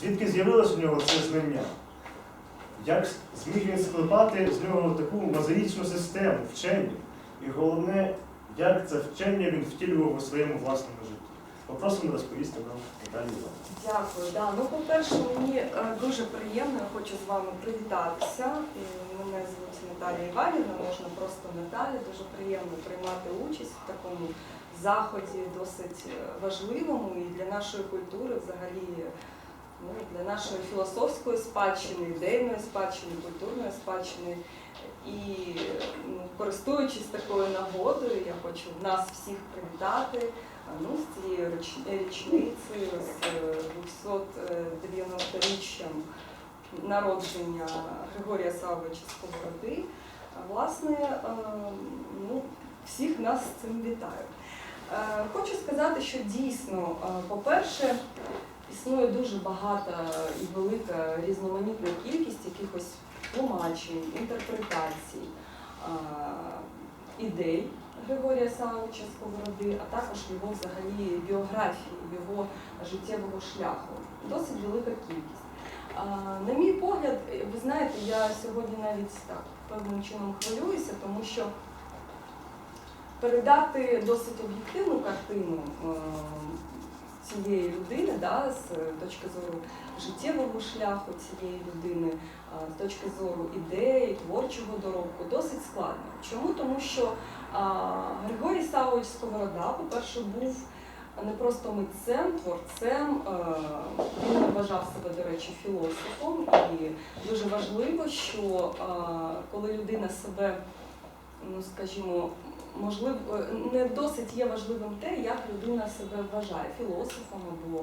Звідки з'явилося в нього це знання? Як зміг він склепати з нього таку мозаїчну систему вчення? І головне, як це вчення він втілював у своєму власному житті? Попросимо розповісти Наталію Іванівну. Дякую. Да. Ну, по-перше, мені е, дуже приємно, я хочу з вами привітатися. Мене звуть Наталія Іванівна, можна просто Наталя. Дуже приємно приймати участь в такому заході, досить е, важливому і для нашої культури, взагалі, для нашої філософської спадщини, ідейної спадщини, культурної спадщини. І ну, користуючись такою нагодою, я хочу нас всіх привітати ну, з цією річ- річницею, з е, 290-річчям народження Григорія Савовича Сковороди. Власне, е, ну, всіх нас з цим вітаю. Е, Хочу сказати, що дійсно, е, по-перше, існує дуже багата і велика різноманітна кількість якихось тлумачень, інтерпретацій, е, ідей Григорія Савовича Сковороди, а також його взагалі біографії, його життєвого шляху. Досить велика кількість. На мій погляд, ви знаєте, я сьогодні навіть так певним чином хвилююся, тому що передати досить об'єктивну картину е, цієї людини, да, з точки зору життєвого шляху цієї людини, з точки зору ідеї, творчого доробку, досить складно. Чому? Тому що Григорій Савович Сковорода, по-перше, був не просто митцем, творцем, він вважав себе, до речі, філософом. І дуже важливо, що коли людина себе, ну скажімо, можливо, е, не досить є важливим те, як людина себе вважає філософом або е,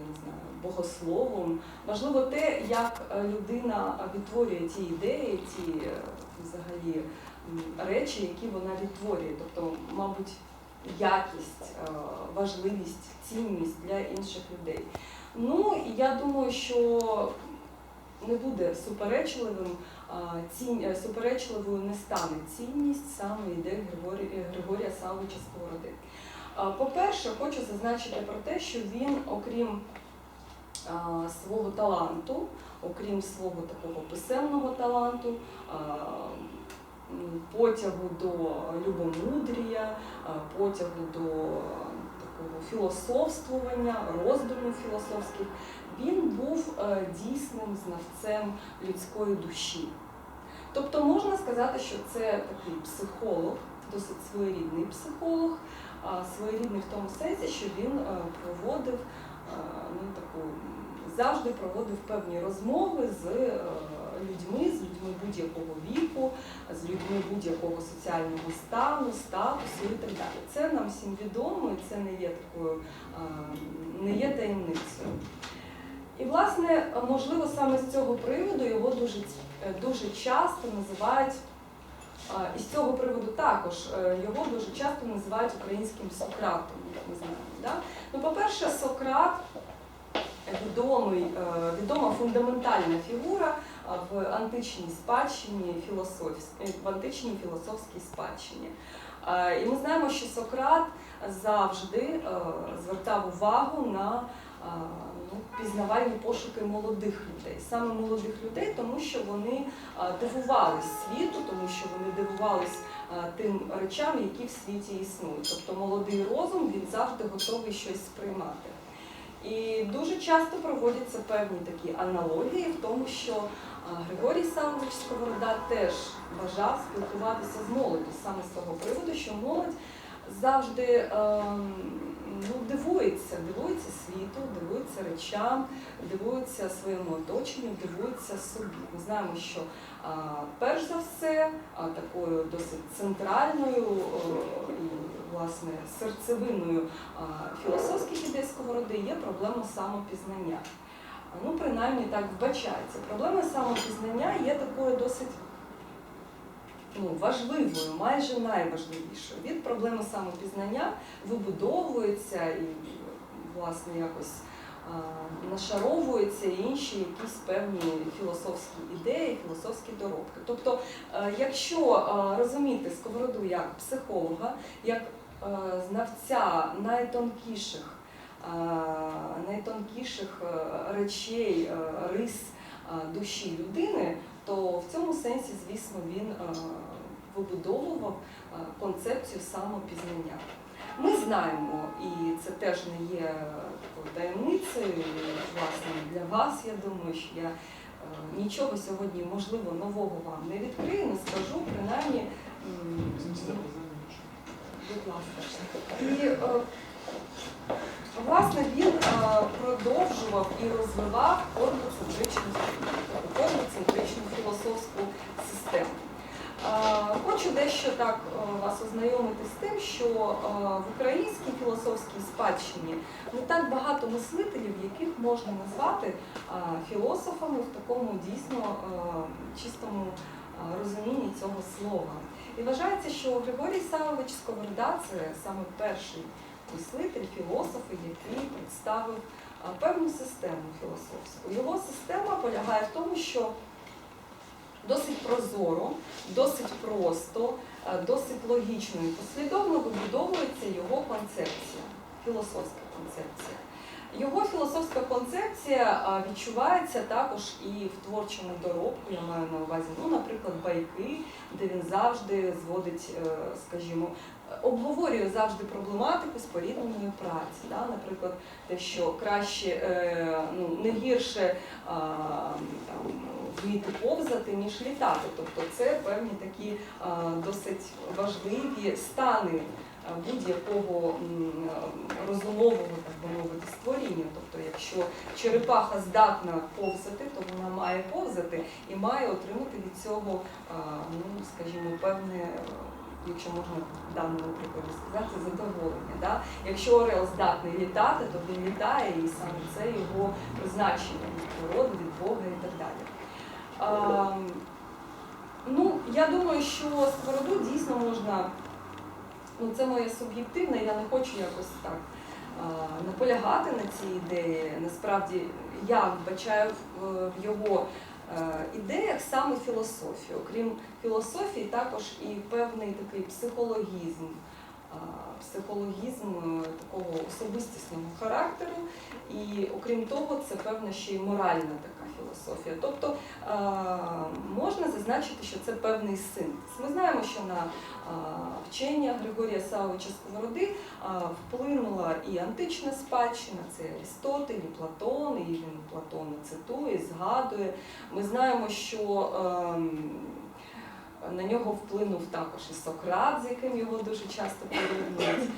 я не знаю, богословом. Важливо те, як е, людина відтворює ті ідеї, ті взагалі речі, які вона відтворює. Тобто, мабуть, якість, важливість, цінність для інших людей. Ну, і я думаю, що не буде суперечливим, е, суперечливою не стане цінність саме ідей Григорія, Григорія Савовича Сковороди. По-перше, хочу зазначити про те, що він, окрім свого таланту, окрім свого такого писемного таланту, потягу до любомудрія, потягу до такого філософствування, роздумів філософських, він був е, дійсним знавцем людської душі. Тобто можна сказати, що це такий психолог, досить своєрідний психолог, своєрідний в тому сенсі, що він е, проводив е, ну, таку, завжди проводив певні розмови з людьми, з людьми будь-якого віку, з людьми будь-якого соціального стану, статусу і так далі. Це нам всім відомо, і це не є такою не є таємницею. І, власне, можливо, саме з цього приводу його дуже, е, дуже часто називають, і з цього приводу також е, його дуже часто називають українським Сократом, як ми знаємо. Да? Ну, по-перше, Сократ відомий, е, відома фундаментальна фігура в античній спадщині, в античній філософській спадщині. І ми знаємо, що Сократ завжди звертав увагу на ну, пізнавальні пошуки молодих людей, саме молодих людей, тому що вони дивувались світу, тому що вони дивувались тим речам, які в світі існують. Тобто молодий розум він завжди готовий щось сприймати. І дуже часто проводяться певні такі аналогії в тому, що Григорій Савович Сковорода теж бажав спілкуватися з молоддю саме з того приводу, що молодь завжди ем, ну, дивується, дивується світу, дивується речам, дивується своєму оточенню, дивується собі. Ми знаємо, що а, перш за все а, такою досить центральною і власне серцевиною а, філософських ідей сковороди є проблема самопізнання. Ну, принаймні так вбачається. Проблема самопізнання є такою досить ну, важливою, майже найважливішою. Від проблеми самопізнання вибудовується і, власне, якось а, нашаровуються інші якісь певні філософські ідеї, філософські доробки. Тобто, е, якщо е, розуміти сковороду як психолога, як е, знавця найтонкіших найтонкіших е, речей, рис душі людини, то в цьому сенсі, звісно, він е, вибудовував е, концепцію самопізнання. Ми знаємо, і це теж не є такою таємницею, власне, для вас, я думаю, що я е, нічого сьогодні, можливо, нового вам не відкрию, не скажу, принаймні, будь ласка. І, власне, він продовжував і розвивав формоцентричну, формоцентричну філософську систему. Е, Хочу дещо так е, вас ознайомити з тим, що е, в українській філософській спадщині не так багато мислителів, яких можна назвати філософами в такому дійсно чистому розумінні цього слова. І вважається, що Григорій Савович Сковорода це саме перший мислитель, філософ, який представив певну систему філософську. Його система полягає в тому, що досить прозоро, досить просто, е, досить логічно і послідовно вибудовується його концепція, філософська концепція. Його філософська концепція відчувається також і в творчому доробку, я маю на увазі, ну, наприклад, байки, де він завжди зводить, е, скажімо, обговорює завжди проблематику спорідненої праці. Да? Наприклад, те, що краще, е, ну, не гірше там, вміти повзати, ніж літати. Тобто це певні такі досить важливі стани будь-якого розумового, так би мовити, створіння. Тобто, якщо черепаха здатна повзати, то вона має повзати і має отримати від цього, ну, скажімо, певне. е, Якщо можна в даному прикладі сказати, задоволення. Да? Якщо Орел здатний літати, то він літає, і саме це його призначення від природи, від Бога і так далі. Ну, я думаю, що сковороду дійсно можна, ну це моє суб'єктивне, я не хочу якось так наполягати на цій ідеї. Насправді я вбачаю в, в його е, ідеях саме філософію. Окрім філософії, також і певний такий психологізм. Психологізм е, такого особистісного характеру, і окрім того, це певна ще й моральна така філософія. Тобто можна зазначити, що це певний синтез. Ми знаємо, що на вчення Григорія Савовича Сковороди вплинула і антична спадщина, це Арістотель, і Платон, і він Платона цитує, згадує. Ми знаємо, що ем, на нього вплинув також і Сократ, з яким його дуже часто порівнюють.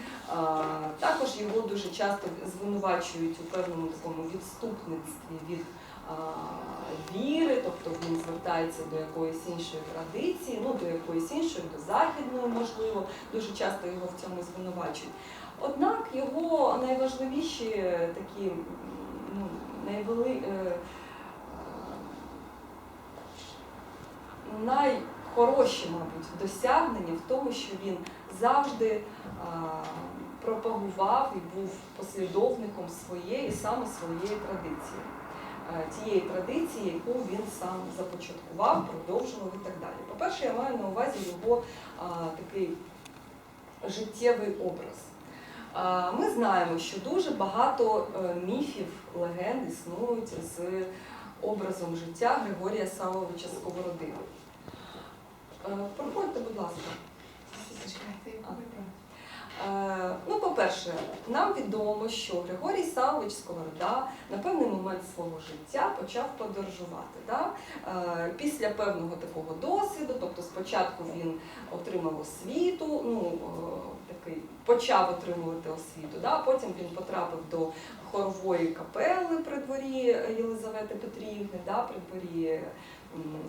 Також його дуже часто звинувачують у певному такому відступництві від віри, тобто він звертається до якоїсь іншої традиції, ну до якоїсь іншої, до західної, можливо, дуже часто його в цьому звинувачують. Однак його найважливіші е, такі ну, найвели, е, е, найхороші, мабуть, досягнення в тому, що він завжди пропагував і був послідовником своєї, саме своєї традиції. Е, Тієї традиції, яку він сам започаткував, продовжував і так далі. По-перше, я маю на увазі його а, такий життєвий образ. А, Ми знаємо, що дуже багато е, міфів, легенд існують з образом життя Григорія Савовича Сковороди. Е, Проходьте, будь ласка. Е, Ну, по-перше, нам відомо, що Григорій Савович Сковорода на певний момент свого життя почав подорожувати. Да? Е, Після певного такого досвіду, тобто спочатку він отримав освіту, ну, е, такий, почав отримувати освіту, да? потім він потрапив до хорової капели при дворі Єлизавети Петрівни, да? при дворі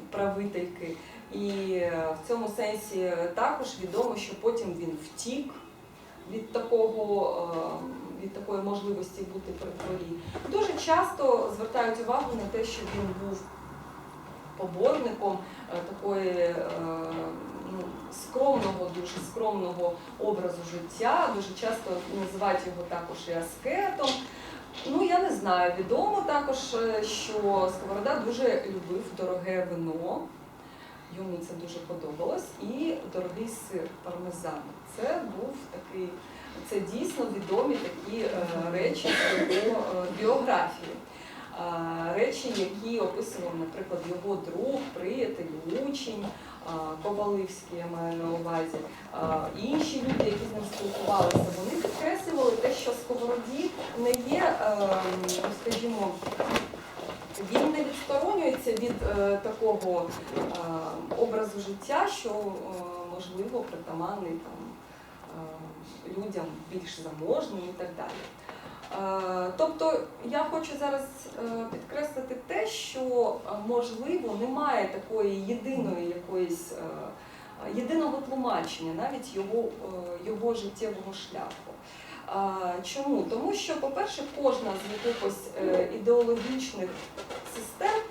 правительки. І в цьому сенсі також відомо, що потім він втік від такого. е, Від такої можливості бути при дворі. Дуже часто звертають увагу на те, що він був поборником е, такої е, ну, скромного, дуже скромного образу життя. Дуже часто називають його також і аскетом. Ну, я не знаю, відомо також, що Сковорода дуже любив дороге вино. Йому це дуже подобалось. І дорогий сир пармезан. Це був такий це дійсно відомі такі е, речі його е, біографії. Речі, які описував, наприклад, його друг, приятель, учень, Коваливський, я маю на увазі, інші люди, які з ним спілкувалися, вони підкреслювали те, що Сковороді не є, е, ну, скажімо, він не відсторонюється від е, такого е, образу життя, що е, можливо притаманний там е, людям більш заможним і так далі. Е, Тобто я хочу зараз е, підкреслити те, що е, можливо немає такої єдиної якоїсь е, єдиного тлумачення навіть його, е, його життєвого шляху. Чому? Тому що, по-перше, кожна з якихось е, ідеологічних систем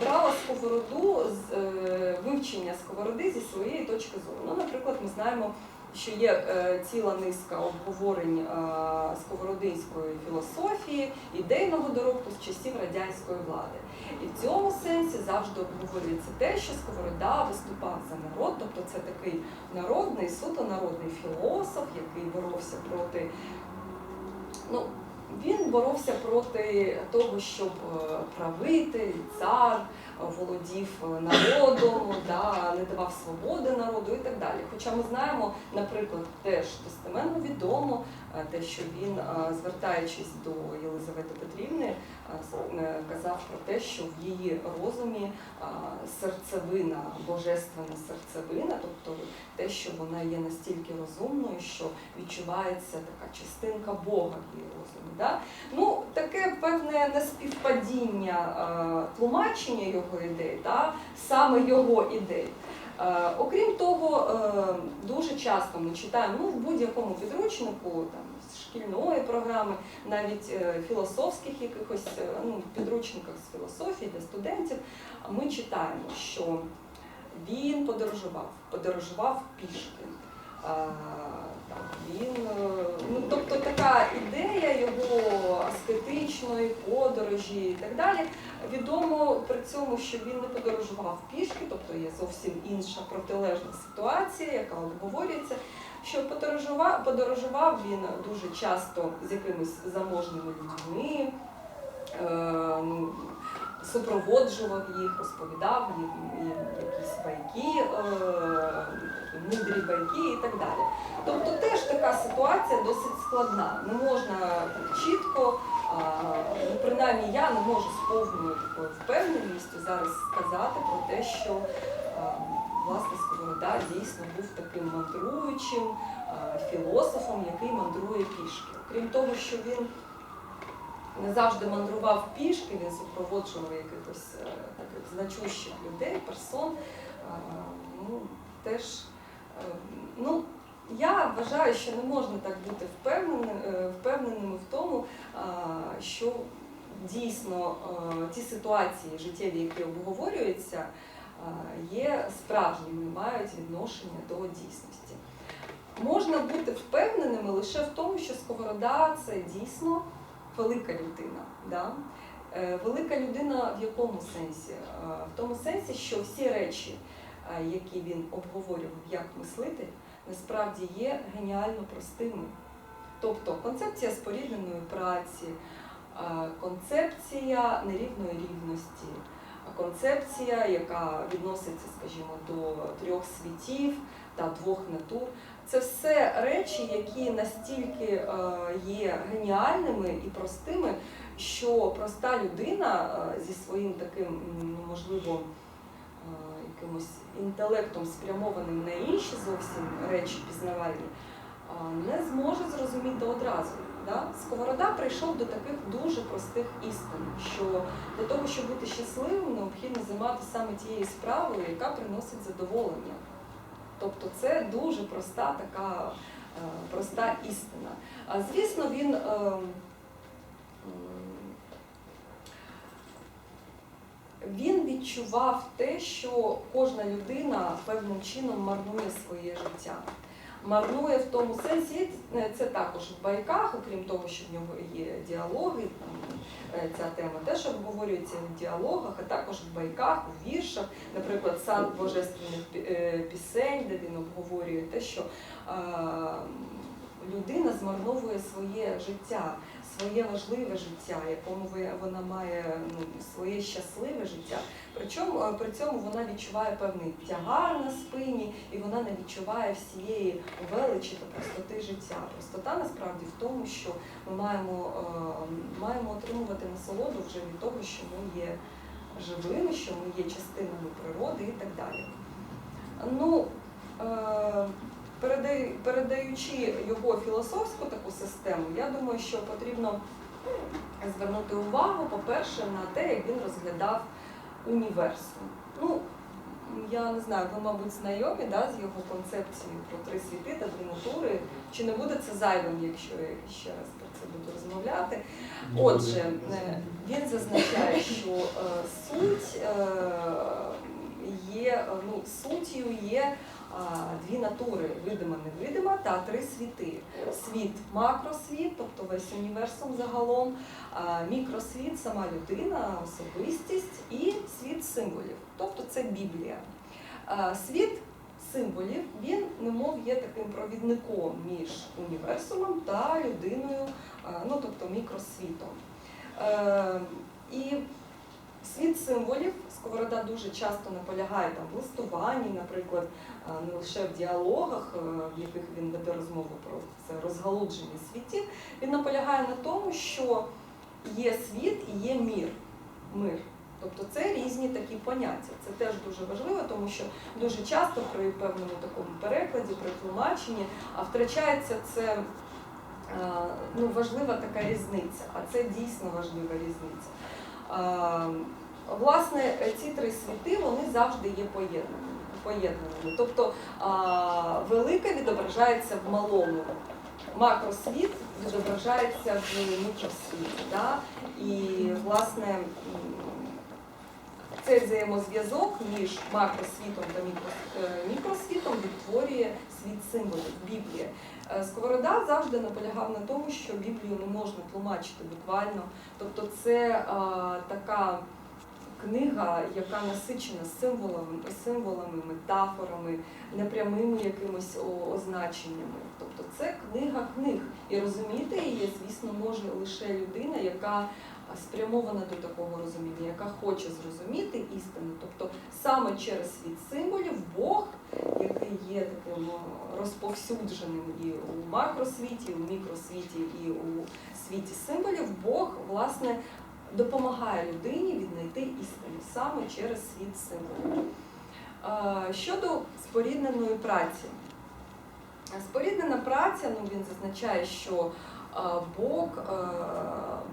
брала сковороду з е, вивчення сковороди зі своєї точки зору. Ну, наприклад, ми знаємо, що є е, ціла низка обговорень е, сковородинської філософії, ідейного доробку з часів радянської влади. І в цьому сенсі завжди обговорюється те, що Сковорода виступав за народ, тобто це такий народний, суто народний філософ, який боровся проти. Ну, він боровся проти того, щоб правити правитель, цар е, володів е, народом, да, не давав свободи народу і так далі. Хоча ми знаємо, наприклад, теж достеменно відомо е, те, що він, звертаючись до Єлизавети Петрівни, е, казав про те, що в її розумі серцевина, божественна серцевина, тобто те, що вона є настільки розумною, що відчувається така частинка Бога в її розумі. Да? Ну, таке певне неспівпадіння тлумачення його ідей, да? саме його ідей. Е, окрім того, е, дуже часто ми читаємо ну, в будь-якому підручнику там, шкільної програми, навіть е, філософських якихось ну, підручниках з філософії для студентів, ми читаємо, що він подорожував, подорожував пішки. Він, е, ну, тобто така ідея його аскетичної подорожі і так далі. Відомо при цьому, що він не подорожував пішки, тобто є зовсім інша протилежна ситуація, яка обговорюється. Що подорожував, подорожував він дуже часто з якимись заможними людьми, супроводжував їх, розповідав їм, якісь байки, е, мудрі байки і так далі. Тобто теж така ситуація досить складна. Не можна чітко, ну, принаймні я не можу з повною такою впевненістю зараз сказати про те, що власне Сковорода дійсно був таким мандруючим філософом, який мандрує пішки. Окрім того, що він не завжди мандрував пішки, він супроводжував якихось е, таких значущих людей, персон. Е, ну, теж, е, ну, я вважаю, що не можна так бути впевненим, е, впевненими в тому, що дійсно ті ситуації життєві, які обговорюються, є справжніми, мають відношення до дійсності. Можна бути впевненими лише в тому, що Сковорода це дійсно велика людина. Да? Е, Велика людина в якому сенсі? Е, В тому сенсі, що всі речі, е, які він обговорював як мислитель, насправді є геніально простими. Тобто концепція спорідненої праці, концепція нерівної рівності, концепція, яка відноситься, скажімо, до трьох світів та двох натур. Це все речі, які настільки е, є геніальними і простими, що проста людина е, зі своїм таким, ну, можливо, е, якимось інтелектом спрямованим на інші зовсім речі пізнавальні, не зможе зрозуміти одразу. Да? Сковорода прийшов до таких дуже простих істин, що для того, щоб бути щасливим, необхідно займатися саме тією справою, яка приносить задоволення. Тобто це дуже проста така е, проста істина. А звісно, він. е, Він відчував те, що кожна людина певним чином марнує своє життя. Марнує в тому сенсі, е, це також в байках, окрім того, що в нього є діалоги, е, ця тема теж обговорюється в діалогах, а також в байках, у віршах, наприклад, сад божественних е, пісень, де він обговорює те, що людина змарновує своє життя, своє важливе життя, якому вона має ну, своє щасливе життя. Причому е, при цьому вона відчуває певний тягар на спині, і вона не відчуває всієї величі та простоти життя. Простота насправді в тому, що ми маємо, е, маємо отримувати насолоду вже від того, що ми є живими, що ми є частинами природи і так далі. Ну, е, передаючи його філософську таку систему, я думаю, що потрібно звернути увагу, по-перше, на те, як він розглядав універсум. Ну, я не знаю, ви, мабуть, знайомі да, з його концепцією про три світи та дві натури. Чи не буде це зайвим, якщо я ще раз про це буду розмовляти? Отже, е, він зазначає, що е, суть е, є ну, суттю є дві натури видима, невидима та три світи. Світ макросвіт, тобто весь універсум загалом, мікросвіт, сама людина, особистість і світ символів, тобто це Біблія. Світ символів він немов є таким провідником між універсумом та людиною, ну тобто мікросвітом. Е, І світ символів Сковорода дуже часто наполягає там в листуванні, наприклад, не лише в діалогах, е, в яких він веде розмову про це розгалудження світів. Він наполягає на тому, що є світ і є мір. Мир. Тобто це різні такі поняття. Це теж дуже важливо, тому що дуже часто при певному такому перекладі, при тлумаченні, а втрачається це е, ну, важлива така різниця, а це дійсно важлива різниця. Власне, ці три світи вони завжди є поєднаними. Тобто велике відображається в малому, макросвіт відображається в мікросвіті. Да? І, власне, цей взаємозв'язок між макросвітом та е, мікросвітом відтворює світ символів Біблія. Е, Сковорода завжди наполягав на тому, що Біблію не можна тлумачити буквально. Тобто це а, така книга, яка насичена символами, символами, метафорами, непрямими якимось о- означеннями. Тобто це книга книг. І розуміти її, звісно, може лише людина, яка спрямована до такого розуміння, яка хоче зрозуміти істину. Тобто саме через світ символів Бог, який є таким розповсюдженим і у макросвіті, і у мікросвіті, і у світі символів, Бог, власне, допомагає людині віднайти істину саме через світ символів. Щодо спорідненої праці. Споріднена праця, ну він зазначає, що Бог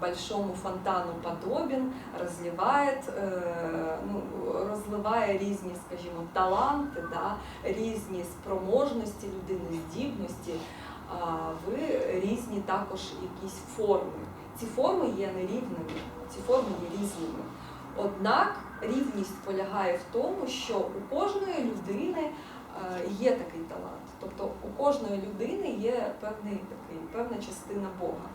большому фонтану подобен, розливає, е, ну, розливає різні, скажімо, таланти, да, різні спроможності людини, здібності в різні також якісь форми. Ці форми є нерівними, ці форми є різними. Однак рівність полягає в тому, що у кожної людини е, є такий талант. Тобто у кожної людини є певний такий, певна частина Бога.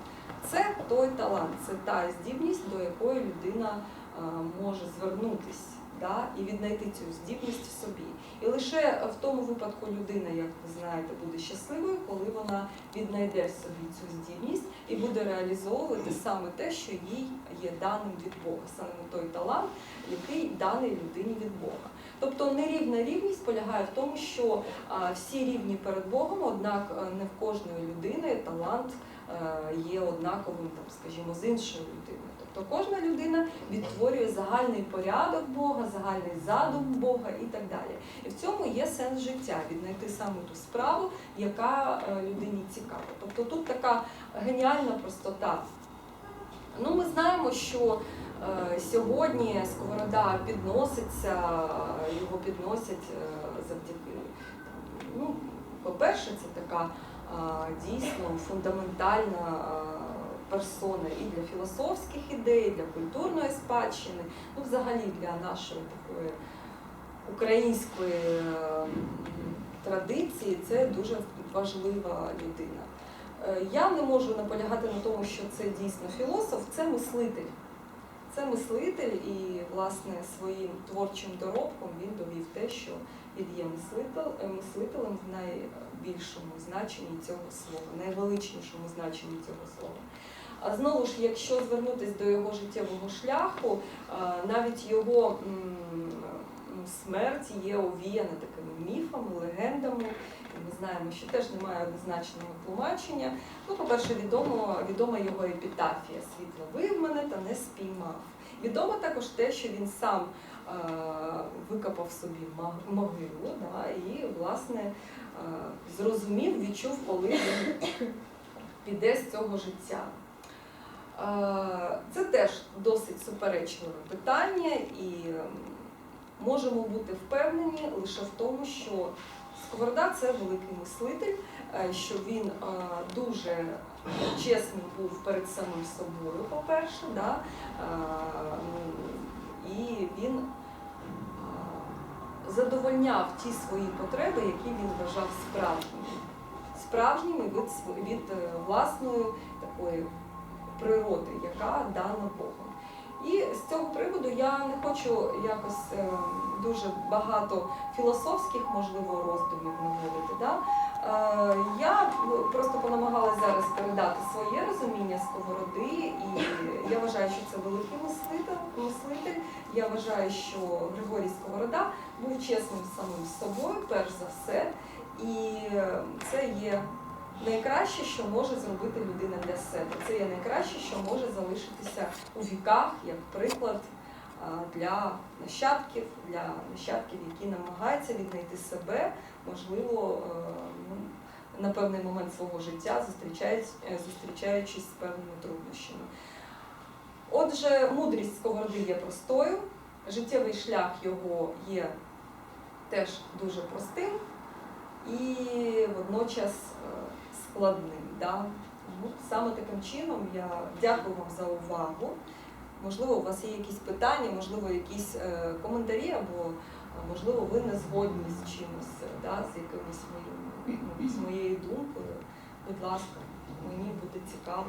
Це той талант, це та здібність, до якої людина е, може звернутись да, і віднайти цю здібність в собі. І лише в тому випадку людина, як ви знаєте, буде щасливою, коли вона віднайде в собі цю здібність і буде реалізовувати саме те, що їй є даним від Бога, саме той талант, який даний людині від Бога. Тобто нерівна рівність полягає в тому, що всі рівні перед Богом, однак е, не в кожної людини талант е, є однаковим, там, скажімо, з іншою людиною. Тобто кожна людина відтворює загальний порядок Бога, загальний задум Бога і так далі. І в цьому є сенс життя віднайти саме ту справу, яка е, людині цікава. Тобто тут така геніальна простота. Ну, ми знаємо, що е, сьогодні сковорода підноситься, його підносять е, завдяки. Ну, по-перше, це така е, дійсно фундаментальна е, персона і для філософських ідей, і для культурної спадщини, ну, взагалі для нашої такої української е, традиції це дуже важлива людина. Е, Я не можу наполягати на тому, що це дійсно філософ, це мислитель. Це мислитель, і власне своїм творчим доробком він довів те, що він є е, мислителем в найбільшому значенні цього слова, найвеличнішому значенні цього слова. А знову ж, якщо звернутися до його життєвого шляху, е, навіть його смерть є овіяна такими міфами, легендами. Ми знаємо, що теж немає однозначного тлумачення. Ну, по-перше, відомо, відома його епітафія Світло вив мене та не спіймав. Відомо також те, що він сам е, викопав собі могилу да, і, власне, е, зрозумів, відчув, коли він піде з цього життя. Е, Це теж досить суперечливе питання, і ем, можемо бути впевнені лише в тому, що Сковорода це великий мислитель, е, що він е, дуже чесний був перед самим собою, по-перше, да? і він задовольняв ті свої потреби, які він вважав справжніми. Справжніми від, від власної такої природи, яка дана Богом. І з цього приводу я не хочу якось е, дуже багато філософських, можливо, роздумів наводити. Да? Е, я просто понамагалася зараз передати своє розуміння сковороди, і я вважаю, що це великий мислитель. мислитель. Я вважаю, що Григорій Сковорода був чесним самим собою, перш за все, і е, це є найкраще, що може зробити людина для себе. Це є найкраще, що може залишитися у віках, як приклад для нащадків, для нащадків, які намагаються віднайти себе, можливо, е, ну, на певний момент свого життя е, зустрічаючись з певними труднощами. Отже, мудрість сковороди є простою, життєвий шлях його є теж дуже простим і водночас е, складним. Да? Саме таким чином я дякую вам за увагу. Можливо, у вас є якісь питання, можливо, якісь е, коментарі, або е, можливо, ви не згодні з чимось, да, з якимось моїм, ну, з моєю думкою. Будь ласка, мені буде цікаво.